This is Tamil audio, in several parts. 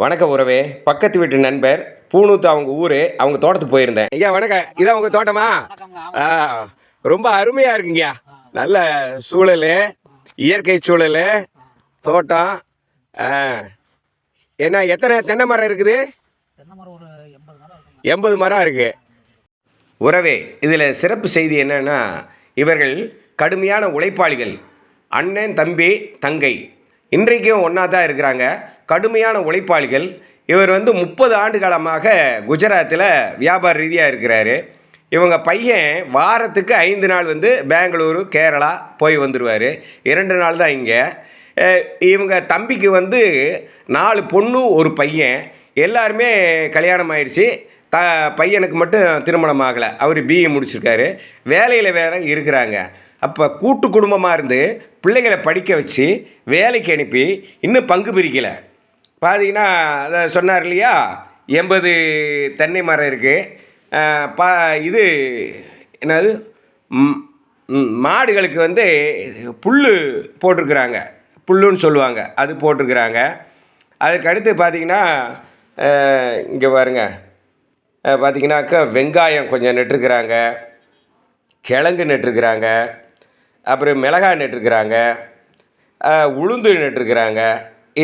வணக்கம் உறவே. பக்கத்து வீட்டு நண்பர் பூனூத்து அவங்க ஊர் அவங்க தோட்டத்துக்கு போயிருந்தேன். ஐயா வணக்கம் இதான் உங்கள் தோட்டமா? ஆ ரொம்ப அருமையாக இருக்குங்கய்யா. நல்ல சூழல் இயற்கை சூழல் தோட்டம். ஆ என்ன எத்தனை தென்னை மரம் இருக்குது? எண்பது மரம் இருக்குங்க. எண்பது மரம் இருக்கு. உறவே இதில் சிறப்பு செய்தி என்னன்னா இவர்கள் கடுமையான உழைப்பாளிகள். அண்ணன் தம்பி தங்கை. இன்றைக்கும் ஒன்றா தான் இருக்கிறாங்க. கடுமையான உழைப்பாளிகள். இவர் வந்து முப்பது ஆண்டு காலமாக குஜராத்தில் வியாபார ரீதியாக இருக்கிறாரு. இவங்க பையன் வாரத்துக்கு ஐந்து நாள் வந்து பெங்களூரு கேரளா போய் வந்துடுவார் இரண்டு நாள் தான் இங்கே. இவங்க தம்பிக்கு வந்து நாலு பொண்ணு ஒரு பையன். எல்லாருமே கல்யாணம் ஆயிடுச்சு த பையனுக்கு மட்டும் திருமணம் ஆகலை. அவர் பிஏ முடிச்சிருக்காரு. வேலையில் வேற இருக்கிறாங்க. அப்போ கூட்டு குடும்பமாக இருந்து பிள்ளைகளை படிக்க வச்சு வேலைக்கு அனுப்பி இன்னும் பங்கு பிரிக்கலை. பார்த்தீங்கன்னா அதை சொன்னார் இல்லையா? எண்பது தென்னை மரம் இருக்குது பா இது என்னது? மாடுகளுக்கு வந்து புல் போட்டிருக்கிறாங்க. புல்லுன்னு சொல்லுவாங்க. அது போட்டிருக்கிறாங்க. அதுக்கு அடுத்து பார்த்தீங்கன்னா இங்கே பாருங்க. பார்த்தீங்கன்னாக்கா வெங்காயம் கொஞ்சம் நட்டுருக்குறாங்க. கிழங்கு நட்டுருக்குறாங்க. அப்புறம் மிளகாய் நட்டுருக்குறாங்க. உளுந்து நட்டுருக்குறாங்க.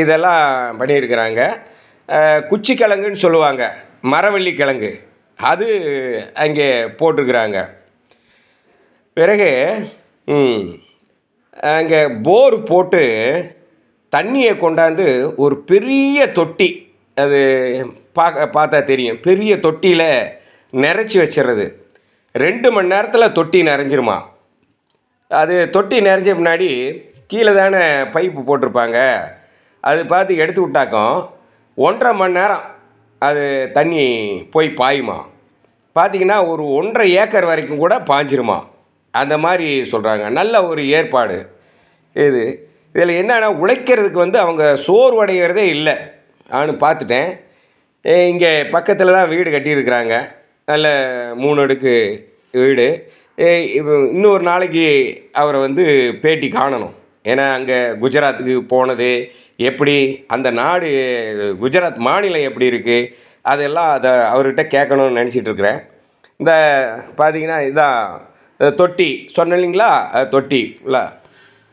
இதெல்லாம் பண்ணியிருக்கிறாங்க. குச்சி கிழங்குன்னு சொல்லுவாங்க. மரவள்ளி கிழங்கு அது அங்கே போட்டிருக்கிறாங்க. பிறகு அங்கே போர் போட்டு தண்ணியை கொண்டாந்து ஒரு பெரிய தொட்டி அது பார்க்க பார்த்தா தெரியும். பெரிய தொட்டியில் நிறைச்சி வச்சிடுறது ரெண்டு மணி நேரத்தில் தொட்டி நிறைஞ்சிருமா அது தொட்டி நிறைஞ்ச முன்னாடி கீழே தானே பைப்பு போட்டிருப்பாங்க. அது பார்த்து எடுத்து விட்டாக்கும் ஒன்றரை மணி நேரம் அது தண்ணி போய் பாயுமா. பார்த்தீங்கன்னா ஒரு ஒன்றரை ஏக்கர் வரைக்கும் கூட பாஞ்சிருமா. அந்த மாதிரி சொல்கிறாங்க நல்ல ஒரு ஏற்பாடு. இது இதில் என்னென்னா உழைக்கிறதுக்கு வந்து அவங்க சோர்வடைகிறதே இல்லை. நான் பார்த்துட்டேன். இங்கே பக்கத்தில் தான் வீடு கட்டியிருக்கிறாங்க. நல்ல மூணு அடுக்கு வீடு. இன்னொரு நாளைக்கு அவரை வந்து பேட்டி காணணும். ஏன்னா அங்கே குஜராத்துக்கு போனது எப்படி அந்த நாடு குஜராத் மாநிலம் எப்படி இருக்குது அதெல்லாம் அதை அவர்கிட்ட கேட்கணும்னு நினச்சிட்டு இருக்கிறேன். இந்த பார்த்தீங்கன்னா இதான் தொட்டி சொன்னேன் இல்லைங்களா தொட்டி இல்லை?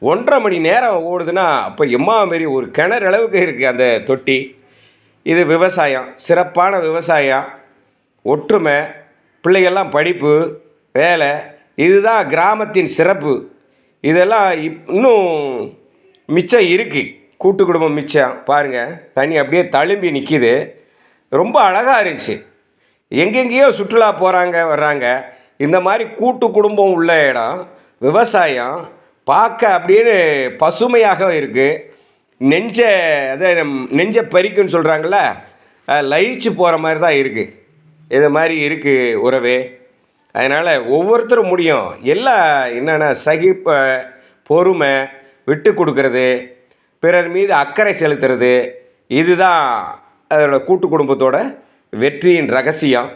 ஒன்றரை மணி நேரம் ஓடுதுன்னா அப்போ எம்மா மாரி ஒரு கிணறு அளவுக்கு இருக்குது அந்த தொட்டி. இது விவசாயம் சிறப்பான விவசாயம் ஒற்றுமை பிள்ளைகள்லாம் படிப்பு வேலை இதுதான் கிராமத்தின் சிறப்பு. இதெல்லாம் இப் இன்னும் மிச்சம் இருக்குது கூட்டு குடும்பம் மிச்சம். பாருங்கள் தண்ணி அப்படியே தழும்பி நிற்கிது ரொம்ப அழகாக இருந்துச்சு. எங்கெங்கேயோ சுற்றுலா போகிறாங்க வர்றாங்க. இந்த மாதிரி கூட்டு குடும்பம் உள்ள இடம் விவசாயம் பார்க்க அப்படின்னு பசுமையாக இருக்குது நெஞ்ச அதை நெஞ்ச பறிக்குன்னு சொல்கிறாங்கள லயிச்சு போகிற மாதிரி தான் இருக்குது இது மாதிரி இருக்குது உறவே. அதனால் ஒவ்வொருத்தரும் முடியும். எல்லாம் என்னென்னா சகிப்ப பொறுமை விட்டு கொடுக்கறது பிறர் மீது அக்கறை செலுத்துறது இதுதான் அதோட கூட்டு குடும்பத்தோட வெற்றியின் ரகசியம்.